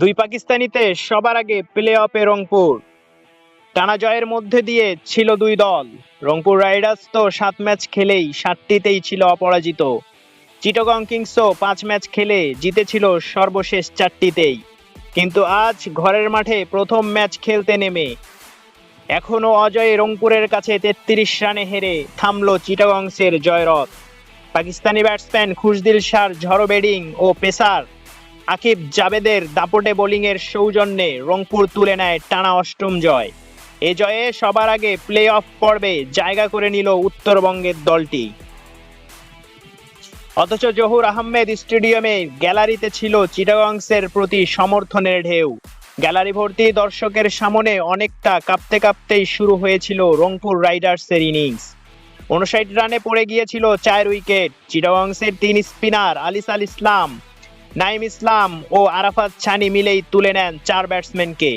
দুই পাকিস্তানিতে সবার আগে প্লে অফে রংপুর। টানা জয়ের মধ্যে দিয়ে ছিল দুই দল। রংপুর রাইডার্স তো সাত ম্যাচ খেলেই সাতটিতেই ছিল অপরাজিত। চিটগং কিংসও পাঁচ ম্যাচ খেলে জিতেছিল সর্বশেষ চারটিতেই। কিন্তু আজ ঘরের মাঠে প্রথম ম্যাচ খেলতে নেমে। এখনও অজয় রংপুরের কাছে তেত্রিশ রানে হেরে থামল চিটাগংসের জয়রথ। পাকিস্তানি ব্যাটসম্যান খুশদিল শাহর ঝড়ো ব্যাটিং ও পেসার আকিব জাবেদের দাপটে বোলিংয়ের সৌজন্যে রংপুর তুলে নেয় টানা অষ্টম জয়। এ জয়ে সবার আগে প্লে অফ পর্বে জায়গা করে নিল উত্তরবঙ্গের দলটি। অথচ জহুর আহমেদ স্টেডিয়ামে গ্যালারিতে ছিল চিটাগংসের প্রতি সমর্থনের ঢেউ। গ্যালারি ভর্তি দর্শকের সামনে অনেকটা কাঁপতে কাঁপতেই শুরু হয়েছিল রংপুর রাইডার্সের ইনিংস। উনষাট রানে পড়ে গিয়েছিল চার উইকেট। চিটাগংসের তিন স্পিনার আলিস আল ইসলাম নাইম ইসলাম ও আরাফাত ছানি মিলেই তুলে নেন চার ব্যাটসম্যানকে।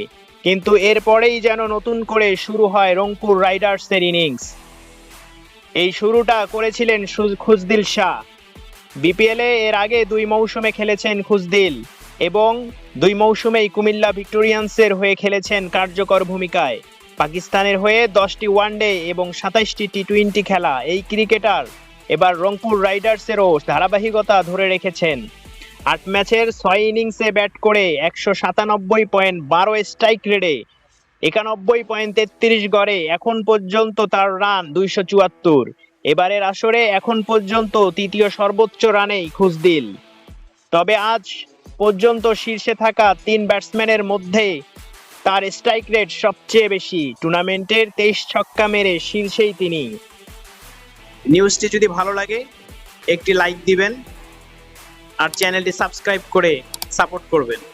কিন্তু এরপরেই যেন নতুন করে শুরু হয় রংপুর রাইডার্সের ইনিংস। এই শুরুটা করেছিলেন খুজদিল শাহ। বিপিএলে এর আগে দুই মৌসুমে খেলেছেন খুজদিল এবং দুই মৌসুমেই কুমিল্লা ভিক্টোরিয়ান্সের হয়ে খেলেছেন কার্যকর ভূমিকায়। পাকিস্তানের হয়ে দশটি ওয়ানডে এবং সাতাইশটি টি টোয়েন্টি খেলা এই ক্রিকেটার এবার রংপুর রাইডার্সেরও ধারাবাহিকতা ধরে রেখেছেন। আট ম্যাচের ছয় ইনিংসে ব্যাট করে একশো সাতানব্বই পয়েন্ট, বারো স্ট্রাইক রেটে একানব্বই পয়েন্ট, তেত্রিশ গড়ে। এখন পর্যন্ত তার রান দুইশো চুয়াত্তর। এবারের আসরে এখন পর্যন্ত তৃতীয় সর্বোচ্চ রানেই খুঁজদিল তবে আজ পর্যন্ত শীর্ষে থাকা তিন ব্যাটসম্যানের মধ্যে তার স্ট্রাইক রেট সবচেয়ে বেশি। টুর্নামেন্টের তেইশ ছক্কা মেরে শীর্ষেই তিনি। নিউজটি যদি ভালো লাগে, একটি লাইক দিবেন। আর চ্যানেলটি সাবস্ক্রাইব করে সাপোর্ট করবেন।